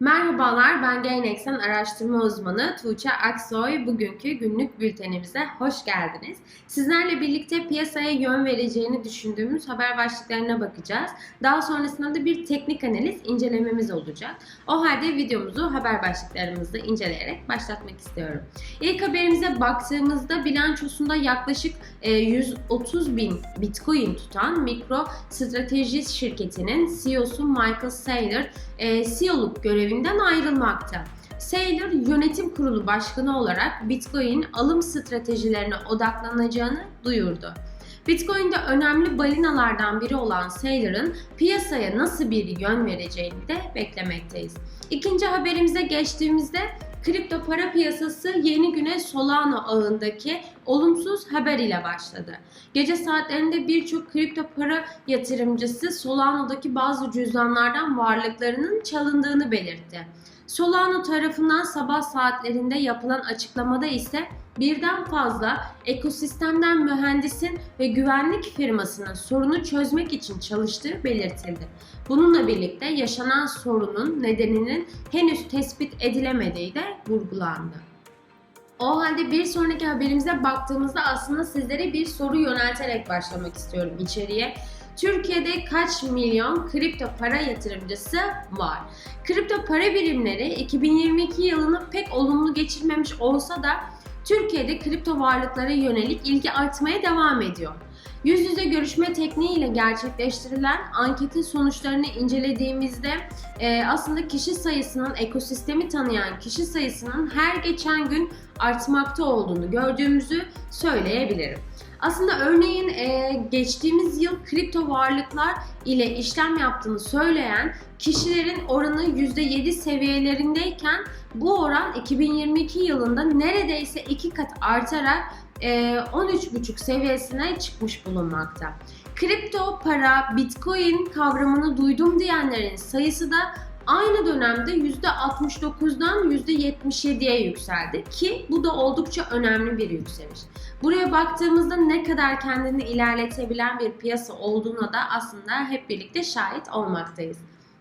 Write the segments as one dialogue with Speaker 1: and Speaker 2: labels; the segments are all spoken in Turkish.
Speaker 1: Merhabalar, ben Gainex'en araştırma uzmanı Tuğçe Aksoy. Bugünkü günlük bültenimize hoş geldiniz. Sizlerle birlikte piyasaya yön vereceğini düşündüğümüz haber başlıklarına bakacağız. Daha sonrasında da bir teknik analiz incelememiz olacak. O halde videomuzu haber başlıklarımızı inceleyerek başlatmak istiyorum. İlk haberimize baktığımızda bilançosunda yaklaşık e, 130 bin bitcoin tutan Mikro Strateji şirketinin CEO'su Michael Saylor e, CEO'luk görevinden ayrılmakta. Saylor yönetim kurulu başkanı olarak Bitcoin alım stratejilerine odaklanacağını duyurdu. Bitcoin'de önemli balinalardan biri olan Saylor'ın piyasaya nasıl bir yön vereceğini de beklemekteyiz. İkinci haberimize geçtiğimizde kripto para piyasası yeni güne Solana ağındaki olumsuz haber ile başladı. Gece saatlerinde birçok kripto para yatırımcısı Solana'daki bazı cüzdanlardan varlıklarının çalındığını belirtti. Solana tarafından sabah saatlerinde yapılan açıklamada ise birden fazla ekosistemden mühendisin ve güvenlik firmasının sorunu çözmek için çalıştığı belirtildi. Bununla birlikte yaşanan sorunun nedeninin henüz tespit edilemediği de vurgulandı. O halde bir sonraki haberimize baktığımızda aslında sizlere bir soru yönelterek başlamak istiyorum içeriye. Türkiye'de kaç milyon kripto para yatırımcısı var? Kripto para birimleri 2022 yılını pek olumlu geçirmemiş olsa da Türkiye'de kripto varlıklara yönelik ilgi artmaya devam ediyor. Yüz yüze görüşme tekniği ile gerçekleştirilen anketin sonuçlarını incelediğimizde e, aslında kişi sayısının ekosistemi tanıyan kişi sayısının her geçen gün artmakta olduğunu gördüğümüzü söyleyebilirim. Aslında örneğin e, geçtiğimiz yıl kripto varlıklar ile işlem yaptığını söyleyen kişilerin oranı %7 seviyelerindeyken bu oran 2022 yılında neredeyse iki kat artarak 13,5 seviyesine çıkmış bulunmakta. Kripto para, bitcoin kavramını duydum diyenlerin sayısı da aynı dönemde %69'dan %77'ye yükseldi ki bu da oldukça önemli bir yükseliş. Buraya baktığımızda ne kadar kendini ilerletebilen bir piyasa olduğuna da aslında hep birlikte şahit olmaktayız.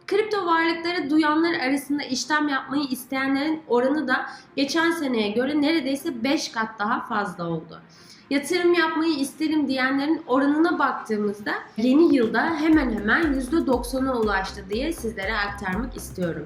Speaker 1: Kripto varlıkları duyanlar arasında işlem yapmayı isteyenlerin oranı da geçen seneye göre neredeyse 5 kat daha fazla oldu. Yatırım yapmayı isterim diyenlerin oranına baktığımızda yeni yılda hemen hemen %90'a ulaştı diye sizlere aktarmak istiyorum.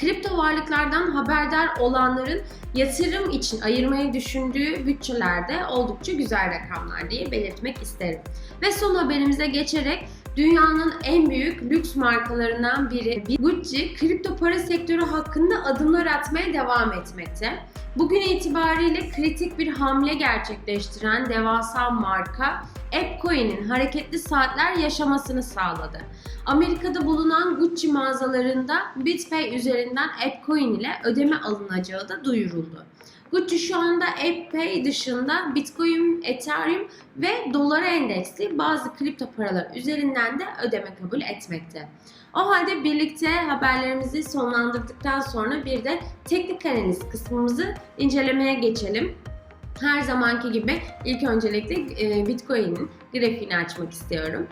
Speaker 1: Kripto varlıklardan haberdar olanların yatırım için ayırmayı düşündüğü bütçelerde oldukça güzel rakamlar diye belirtmek isterim. Ve son haberimize geçerek dünyanın en büyük lüks markalarından biri Gucci kripto para sektörü hakkında adımlar atmaya devam etmekte. Bugün itibariyle kritik bir hamle gerçekleştiren devasa marka ApeCoin'in hareketli saatler yaşamasını sağladı. Amerika'da bulunan Gucci mağazalarında BitPay üzerinden ApeCoin ile ödeme alınacağı da duyuruldu. Gucci şu anda ApePay dışında Bitcoin, Ethereum ve dolara endeksli bazı kripto paralar üzerinden de ödeme kabul etmekte. O halde birlikte haberlerimizi sonlandırdıktan sonra bir de teknik analiz kısmımızı incelemeye geçelim. Her zamanki gibi ilk öncelikle e, Bitcoin'in grafiğini açmak istiyorum.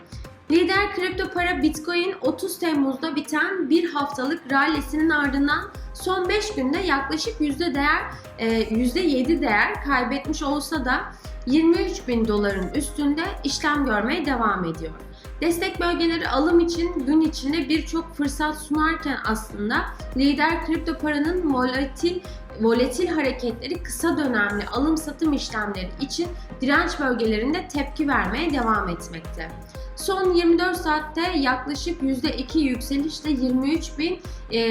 Speaker 1: Lider kripto para Bitcoin 30 Temmuz'da biten bir haftalık rallisinin ardından son 5 günde yaklaşık yüzde değer %7 e, değer kaybetmiş olsa da 23 bin doların üstünde işlem görmeye devam ediyor. Destek bölgeleri alım için gün içinde birçok fırsat sunarken aslında lider kripto paranın volatil volatil hareketleri kısa dönemli alım satım işlemleri için direnç bölgelerinde tepki vermeye devam etmekte. Son 24 saatte yaklaşık %2 yükselişle 23 bin e,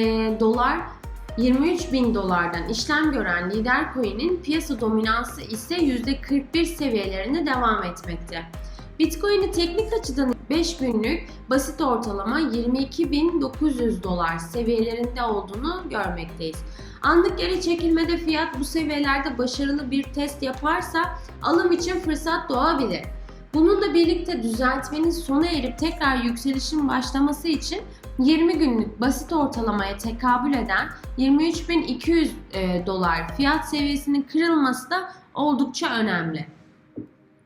Speaker 1: dolar 23 bin dolardan işlem gören lider coin'in piyasa dominansı ise %41 seviyelerine devam etmekte. Bitcoin'i teknik açıdan 5 günlük basit ortalama 22.900 dolar seviyelerinde olduğunu görmekteyiz. Anlık geri çekilmede fiyat bu seviyelerde başarılı bir test yaparsa alım için fırsat doğabilir. Bununla birlikte düzeltmenin sona erip tekrar yükselişin başlaması için 20 günlük basit ortalamaya tekabül eden 23.200 e, dolar fiyat seviyesinin kırılması da oldukça önemli.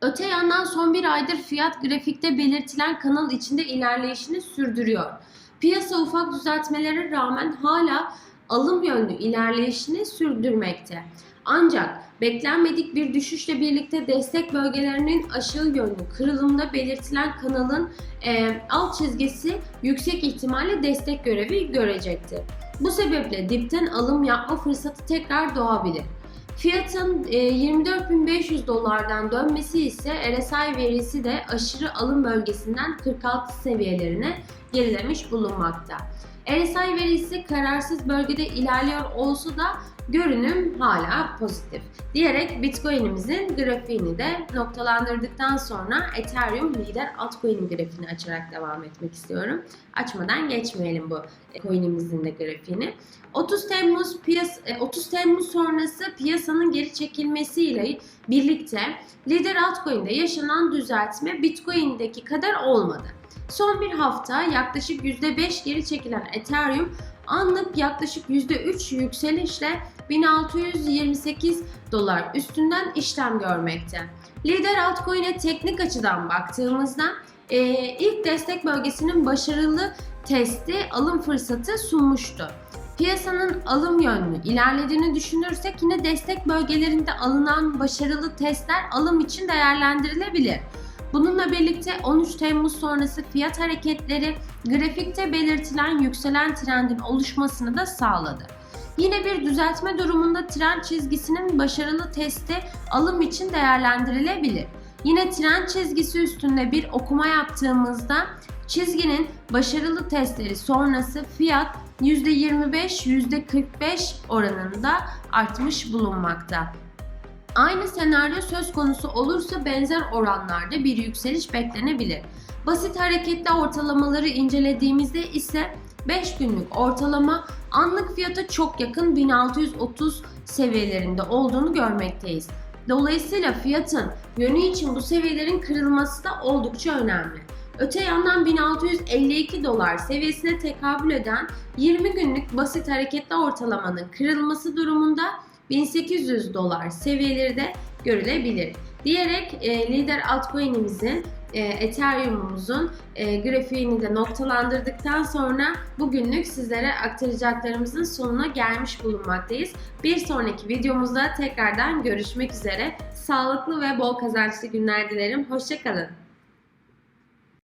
Speaker 1: Öte yandan son bir aydır fiyat grafikte belirtilen kanal içinde ilerleyişini sürdürüyor. Piyasa ufak düzeltmelere rağmen hala alım yönlü ilerleyişini sürdürmekte. Ancak beklenmedik bir düşüşle birlikte destek bölgelerinin aşağı yönlü kırılımda belirtilen kanalın e, alt çizgisi yüksek ihtimalle destek görevi görecektir. Bu sebeple dipten alım yapma fırsatı tekrar doğabilir. Fiyatın e, 24.500 dolardan dönmesi ise RSI verisi de aşırı alım bölgesinden 46 seviyelerine gerilemiş bulunmakta. RSI verisi kararsız bölgede ilerliyor olsa da görünüm hala pozitif. Diyerek Bitcoin'imizin grafiğini de noktalandırdıktan sonra Ethereum lider altcoin'in grafiğini açarak devam etmek istiyorum. Açmadan geçmeyelim bu coin'imizin de grafiğini. 30 Temmuz piyas 30 Temmuz sonrası piyasanın geri çekilmesiyle birlikte lider altcoin'de yaşanan düzeltme Bitcoin'deki kadar olmadı. Son bir hafta yaklaşık %5 geri çekilen Ethereum anlık yaklaşık %3 yükselişle 1628 dolar üstünden işlem görmekte. Lider altcoin'e teknik açıdan baktığımızda e, ilk destek bölgesinin başarılı testi alım fırsatı sunmuştu. Piyasanın alım yönlü ilerlediğini düşünürsek yine destek bölgelerinde alınan başarılı testler alım için değerlendirilebilir. Bununla birlikte 13 Temmuz sonrası fiyat hareketleri grafikte belirtilen yükselen trendin oluşmasını da sağladı. Yine bir düzeltme durumunda trend çizgisinin başarılı testi alım için değerlendirilebilir. Yine trend çizgisi üstünde bir okuma yaptığımızda çizginin başarılı testleri sonrası fiyat %25-%45 oranında artmış bulunmakta. Aynı senaryo söz konusu olursa benzer oranlarda bir yükseliş beklenebilir. Basit hareketli ortalamaları incelediğimizde ise 5 günlük ortalama anlık fiyata çok yakın 1630 seviyelerinde olduğunu görmekteyiz. Dolayısıyla fiyatın yönü için bu seviyelerin kırılması da oldukça önemli. Öte yandan 1652 dolar seviyesine tekabül eden 20 günlük basit hareketli ortalamanın kırılması durumunda 1800 dolar seviyeleri de görülebilir. Diyerek e, lider altcoin'imizin e, Ethereum'umuzun e, grafiğini de noktalandırdıktan sonra bugünlük sizlere aktaracaklarımızın sonuna gelmiş bulunmaktayız. Bir sonraki videomuzda tekrardan görüşmek üzere. Sağlıklı ve bol kazançlı günler dilerim. Hoşçakalın.